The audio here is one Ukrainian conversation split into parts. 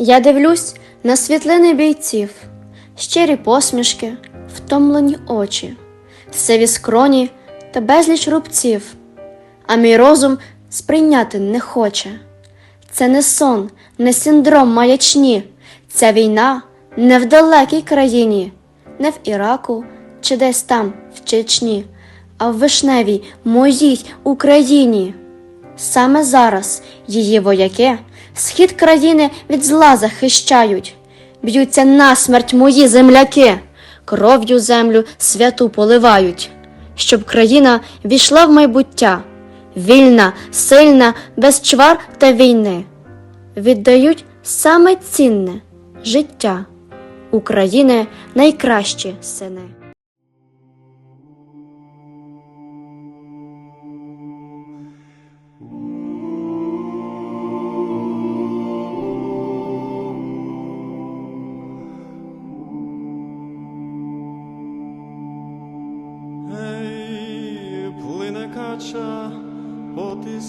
Я дивлюсь на світлини бійців, щирі посмішки, втомлені очі, сиві скроні та безліч рубців, а мій розум сприйняти не хоче. Це не сон, не синдром маячні, ця війна не в далекій країні, не в Іраку чи десь там, в Чечні, а в вишневій моїй Україні. Саме зараз її вояки схід країни від зла захищають, б'ються насмерть мої земляки, кров'ю землю святу поливають, щоб країна війшла в майбуття, вільна, сильна, без чвар та війни. Віддають саме цінне життя. України найкращі сини.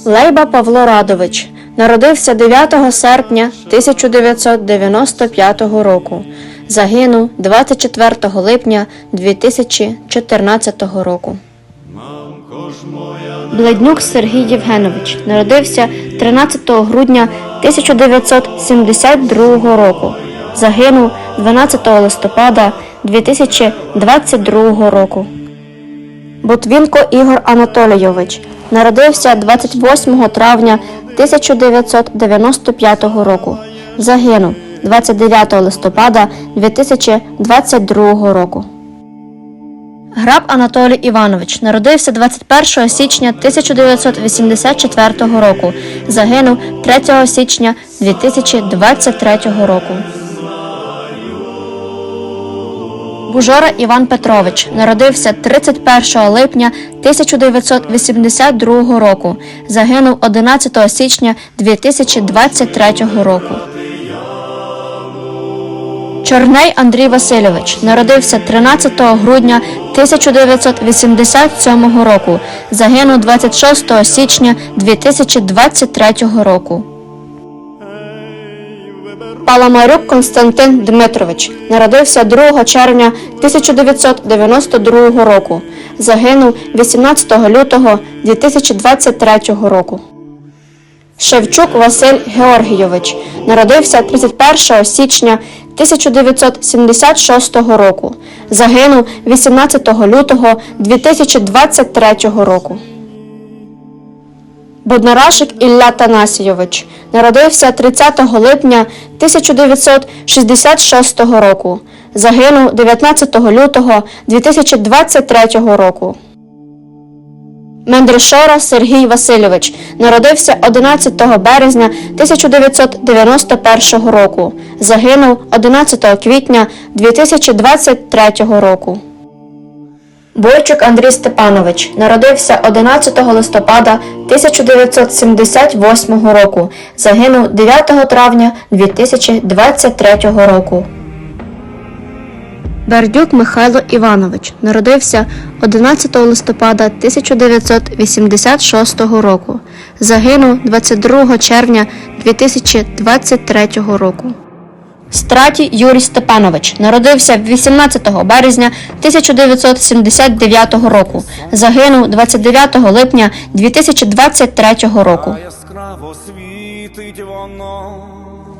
Лейба Павло Радович народився 9 серпня 1995 року. Загинув 24 липня 2014 року. Бледнюк Сергій Євгенович народився 13 грудня 1972 року. Загинув 12 листопада 2022 року. Ботвінко Ігор Анатолійович народився 28 травня 1995 року. Загинув 29 листопада 2022 року. Граб Анатолій Іванович народився 21 січня 1984 року. Загинув 3 січня 2023 року. Бужора Іван Петрович народився 31 липня 1982 року. Загинув 11 січня 2023 року. Чорней Андрій Васильович народився 13 грудня 1987 року. Загинув 26 січня 2023 року. Паламарюк Константин Дмитрович народився 2 червня 1992 року. Загинув 18 лютого 2023 року. Шевчук Василь Георгійович народився 31 січня 1976 року. Загинув 18 лютого 2023 року. Боднарашик Ілля Танасійович народився 30 липня 1966 року. Загинув 19 лютого 2023 року. Мендришора Сергій Васильович народився 11 березня 1991 року. Загинув 11 квітня 2023 року. Бойчук Андрій Степанович народився 11 листопада 1978 року. Загинув 9 травня 2023 року. Бердюк Михайло Іванович народився 11 листопада 1986 року. Загинув 22 червня 2023 року. Стратій Юрій Степанович народився 18 березня 1979 року. Загинув 29 липня 2023 року.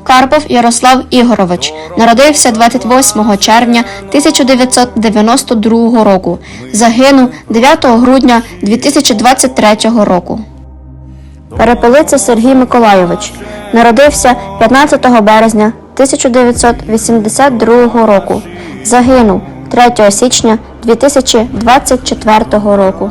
Карпов Ярослав Ігорович народився 28 червня 1992 року. Загинув 9 грудня 2023 року. Перепелиця Сергій Миколайович народився 15 березня 1982 року. Загинув 3 січня 2024 року.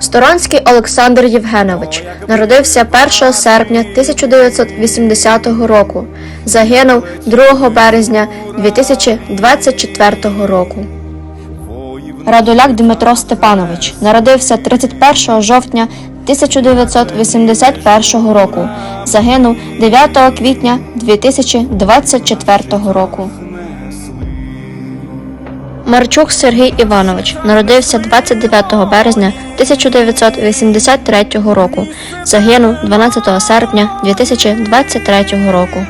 Сторонський Олександр Євгенович народився 1 серпня 1980 року. Загинув 2 березня 2024 року. Радуляк Дмитро Степанович народився 31 жовтня 1981 року. Загинув 9 квітня 2024 року. Марчук Сергій Іванович народився 29 березня 1983 року. Загинув 12 серпня 2023 року.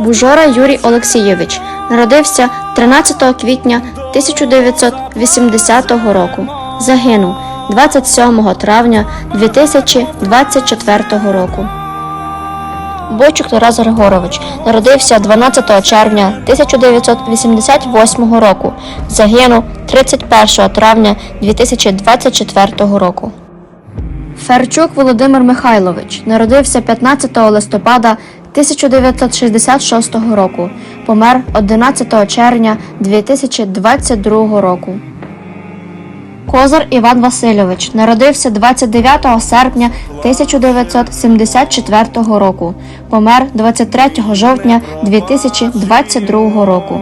Бужора Юрій Олексійович народився 13 квітня 1980 року. Загинув 27 травня 2024 року. Бойчук Тарас Григорович народився 12 червня 1988 року. Загинув 31 травня 2024 року. Ферчук Володимир Михайлович народився 15 листопада 1966 року. Помер 11 червня 2022 року. Козар Іван Васильович народився 29 серпня 1974 року. Помер 23 жовтня 2022 року.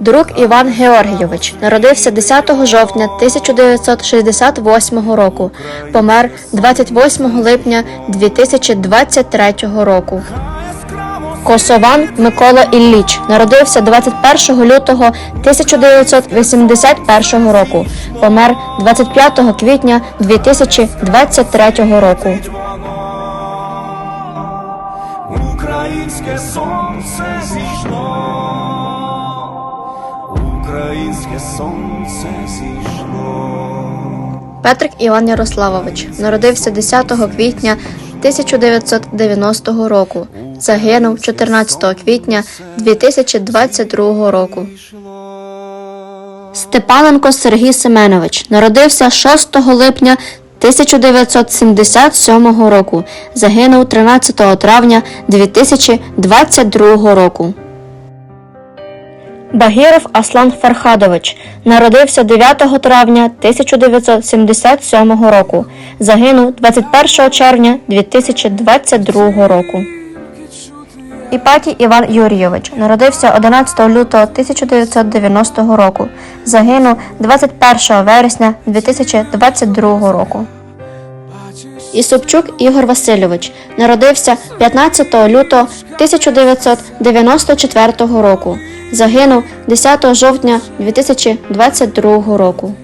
Друг Іван Георгійович народився 10 жовтня 1968 року. Помер 28 липня 2023 року. Косован Микола Ілліч народився 21 лютого 1981 року. Помер 25 квітня 2023 року. Українське сонце зійшло, Українське сонце зійшло. Петрик Іван Ярославович народився 10 квітня 1990 року. Загинув 14 квітня 2022 року. Степаненко Сергій Семенович народився 6 липня 1977 року. Загинув 13 травня 2022 року. Багіров Аслан Фархадович народився 9 травня 1977 року. Загинув 21 червня 2022 року. Іпатій Іван Юрійович народився 11 лютого 1990 року. Загинув 21 вересня 2022 року. Ісупчук Ігор Васильович народився 15 лютого 1994 року. Загинув 10 жовтня 2022 року.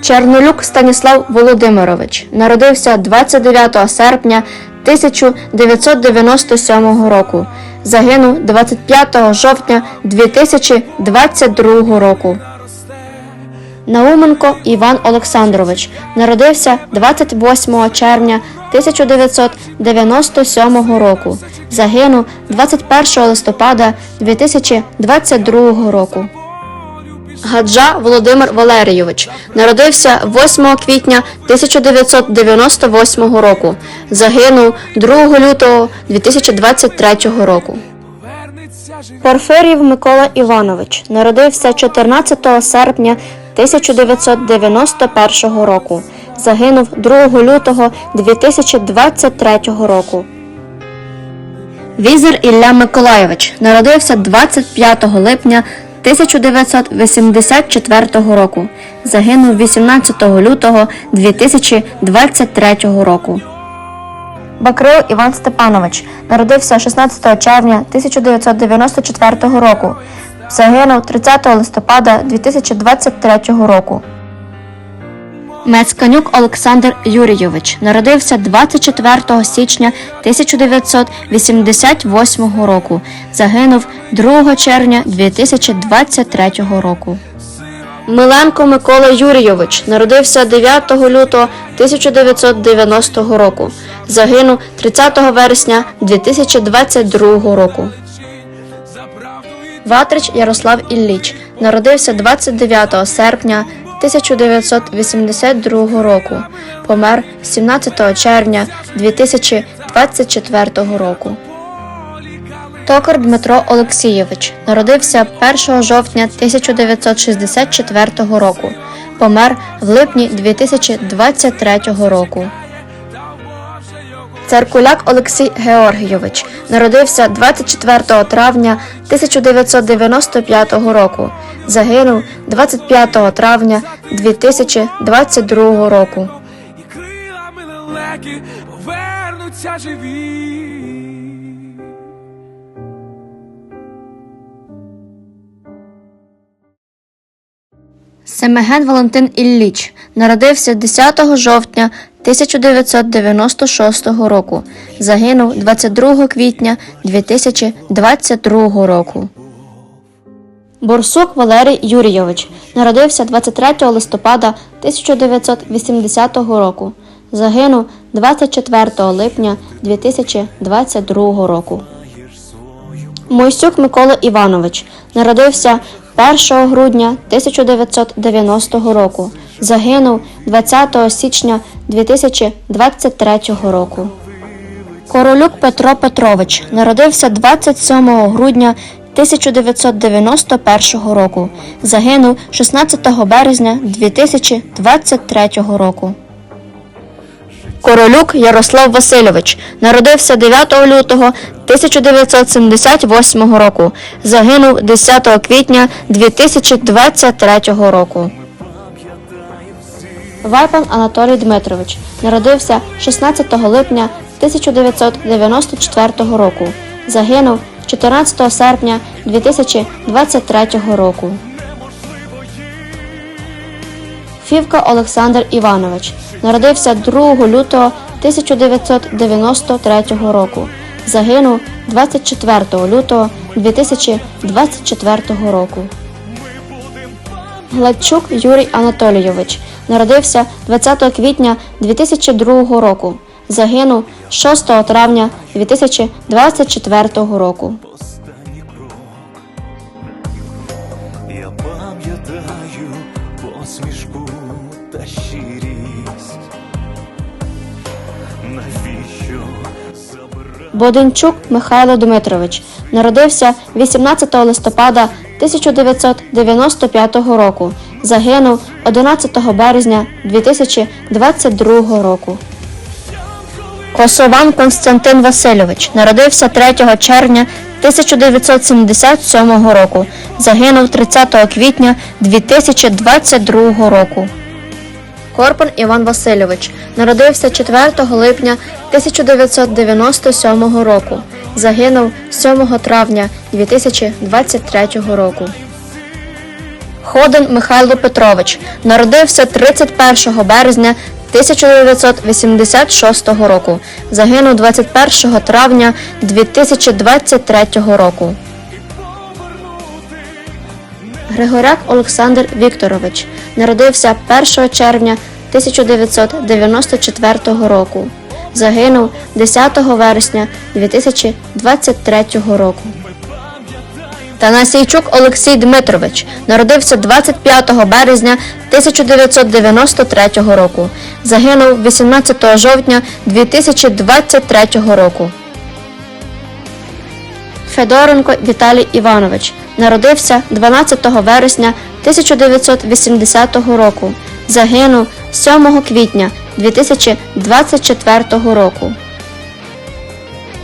Чернолюк Станіслав Володимирович народився 29 серпня 1997 року. Загинув 25 жовтня 2022 року. Науменко Іван Олександрович народився 28 червня 1997 року. Загинув 21 листопада 2022 року. Гаджа Володимир Валерійович народився 8 квітня 1998 року. Загинув 2 лютого 2023 року. Порфирів Микола Іванович народився 14 серпня 1991 року. Загинув 2 лютого 2023 року. Візер Ілля Миколайович народився 25 липня 1984 року. Загинув 18 лютого 2023 року. Бакрил Іван Степанович народився 16 червня 1994 року. Загинув 30 листопада 2023 року. Мецканюк Олександр Юрійович народився 24 січня 1988 року. Загинув 2 червня 2023 року. Миленко Микола Юрійович народився 9 лютого 1990 року. Загинув 30 вересня 2022 року. Ватрич Ярослав Ілліч народився 29 серпня 1982 року. Помер 17 червня 2024 року. Токар Дмитро Олексійович народився 1 жовтня 1964 року. Помер в липні 2023 року. Церкуляк Олексій Георгійович народився 24 травня 1995 року. Загинув 25 травня 2022 року. повернуться живі. Семеген Валентин Ілліч народився 10 жовтня 1996 року. Загинув 22 квітня 2022 року. Борсук Валерій Юрійович народився 23 листопада 1980 року. Загинув 24 липня 2022 року. Мойсюк Микола Іванович народився 1 грудня 1990 року. Загинув 20 січня 2023 року. Королюк Петро Петрович народився 27 грудня 1991 року. Загинув 16 березня 2023 року. Королюк Ярослав Васильович народився 9 лютого 1978 року. Загинув 10 квітня 2023 року. Вайпан Анатолій Дмитрович народився 16 липня 1994 року. Загинув 14 серпня 2023 року. Фівка Олександр Іванович народився 2 лютого 1993 року. Загинув 24 лютого 2024 року. Гладчук Юрій Анатолійович народився 20 квітня 2002 року. Загинув 6 травня 2024 року. Я пам'ятаю посмішку та щирість. Навіщо? Боденчук Михайло Дмитрович народився 18 листопада 1995 року. Загинув 11 березня 2022 року. Косован Константин Васильович народився 3 червня 1977 року. Загинув 30 квітня 2022 року. Корпан Іван Васильович народився 4 липня 1997 року. Загинув 7 травня 2023 року. Ходин Михайло Петрович народився 31 березня 1986 року. Загинув 21 травня 2023 року. Григоряк Олександр Вікторович народився 1 червня 1994 року. Загинув 10 вересня 2023 року. Танасійчук Олексій Дмитрович народився 25 березня 1993 року. Загинув 18 жовтня 2023 року. Федоренко Віталій Іванович народився 12 вересня 1980 року. Загинув 7 квітня 2024 року.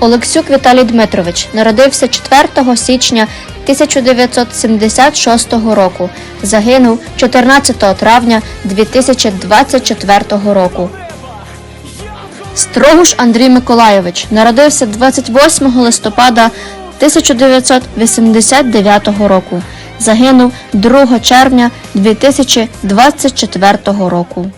Олексюк Віталій Дмитрович народився 4 січня 1976 року. Загинув 14 травня 2024 року. Строгуш Андрій Миколайович народився 28 листопада 1989 року. Загинув 2 червня 2024 року.